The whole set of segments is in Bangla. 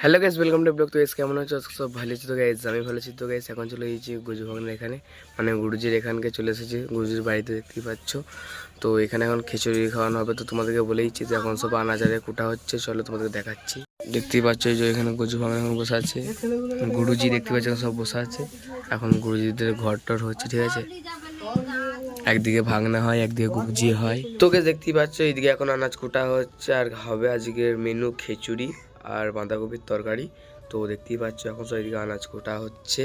Hello guys welcome to blog তো এস কেমন আছো? সব ভালো আছি। তো গাইস আমি ভালো আছি। তো গাইস এখন চলে এসেছি ভবনের এখানে। মানে গুরুজির এখানকে চলে এসেছি। গুরুজির বাড়িতে দেখতেই পাচ্ছ। তো এখানে এখন খিচুড়ি খাওয়ানো হবে। তো তোমাদেরকে বলেইছি যে এখন সব আনাজারে কুটা হচ্ছে। চলো তোমাদেরকে দেখাচ্ছি। দেখতেই পাচ্ছ যে এখানে গুজু এখন বসে আছে। গুরুজি দেখতে পাচ্ছ সব বসে আছে। এখন গুরুজিদের ঘর টর হচ্ছে, ঠিক আছে? একদিকে ভাঙনা হয়, একদিকে গুজি হয়। তোকে দেখতেই পাচ্ছ, এইদিকে এখন আনাজ কুটা হচ্ছে। আর হবে আজকের মেনু খিচুড়ি। আর বাঁধাকপির তরকারি। তো দেখতেই পাচ্ছ এখন সব এইদিকে আনাজ কোটা হচ্ছে।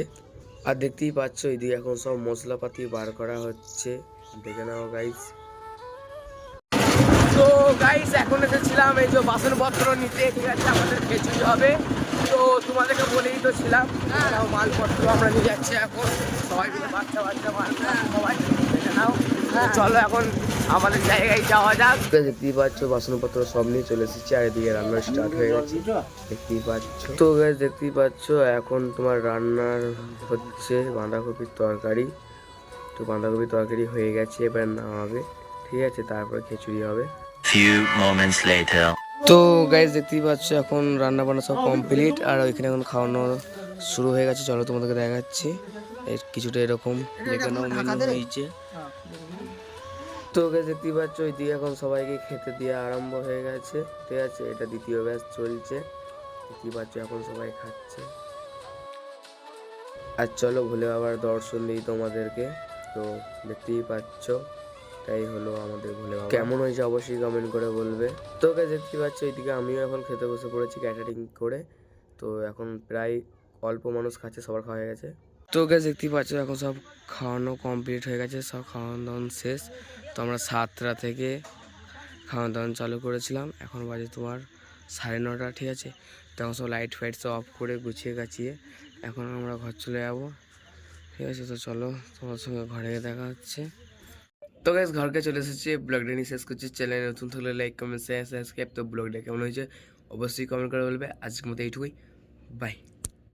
আর দেখতেই পাচ্ছ এইদিকে এখন সব মশলাপাতি বার করা হচ্ছে। দেখে নাও গাইস তো গাইস এখন এসেছিলাম এই যে বাসনপত্র নিতে। ঠিক আছে আমাদের খিচুড়ি হবে। তো তোমাদেরকে বলেই তো ছিলাম এছাড়াও মালপত্র আমরা নিয়ে যাচ্ছি এখন। সবাই মিলে বাচ্চা বাচ্চা মাল চলো এখন আমাদের জায়গায় যাওয়া যাক। দেখতেই পাচ্ছ বাসনপত্র সব নিয়ে চলে এসেছি আর এদিকে রান্না স্টার্ট হয়ে গেছে। দেখতেই পাচ্ছ। তো গাছ দেখতেই পাচ্ছ এখন তোমার রান্নার হচ্ছে বাঁধাকপির তরকারি। তো বাঁধাকপির তরকারি হয়ে গেছে এবার না নামাবে ঠিক আছে? তারপরে খিচুড়ি হবে। Few moments later. তো গাইজ দেখতেই পাচ্ছ এখন রান্না বান্না সব কমপ্লিট আর ওইখানে এখন খাওয়ানো শুরু হয়ে গেছে চলো তোমাদেরকে দেখাচ্ছি। এর কিছুটা এরকম মেনু হয়েছে। তো ওকে দেখতেই পাচ্ছ ওইদিকে এখন সবাইকে খেতে দিয়ে আরম্ভ হয়ে গেছে। ঠিক আছে এটা দ্বিতীয় ব্যাচ চলছে। দেখতেই পাচ্ছ এখন সবাই খাচ্ছে। আর চলো ভুলে আবার দর্শন দিই তোমাদেরকে। তো দেখতেই পাচ্ছ তাই হলো আমাদের ভুলে বাবা। কেমন হয়েছে অবশ্যই কমেন্ট করে বলবে। তো ওকে দেখতে পাচ্ছ এইদিকে আমিও এখন খেতে বসে পড়েছি ক্যাটারিং করে। তো এখন প্রায় অল্প মানুষ খাচ্ছে, সবার খাওয়া হয়ে গেছে। তো গাইজ দেখতেই পাচ্ছ, এখন সব খাওয়ানো কমপ্লিট হয়ে গেছে, সব খাওয়ানো দাওয়ান শেষ। তো আমরা সাতটা থেকে খাওয়ানো দাওয়ান চালু করেছিলাম। এখন বাজে তোমার সাড়ে নটা, ঠিক আছে? তখন সব লাইট ফাইট সব অফ করে গুছিয়ে গাছিয়ে এখন আমরা ঘর চলে যাব। ঠিক আছে, তো চলো তোমার সঙ্গে ঘরে দেখা হচ্ছে। তো গাইস ঘরকে চলে এসেছি ব্লগটা নিয়ে শেষ করছি। চ্যানেল নতুন থাকলে লাইক কমেন্ট শেয়ার সাবস্ক্রাইব তো ব্লগটা কেমন হয়েছে? অবশ্যই কমেন্ট করে বলবে। আজকের মতো এইটুকুই। বাই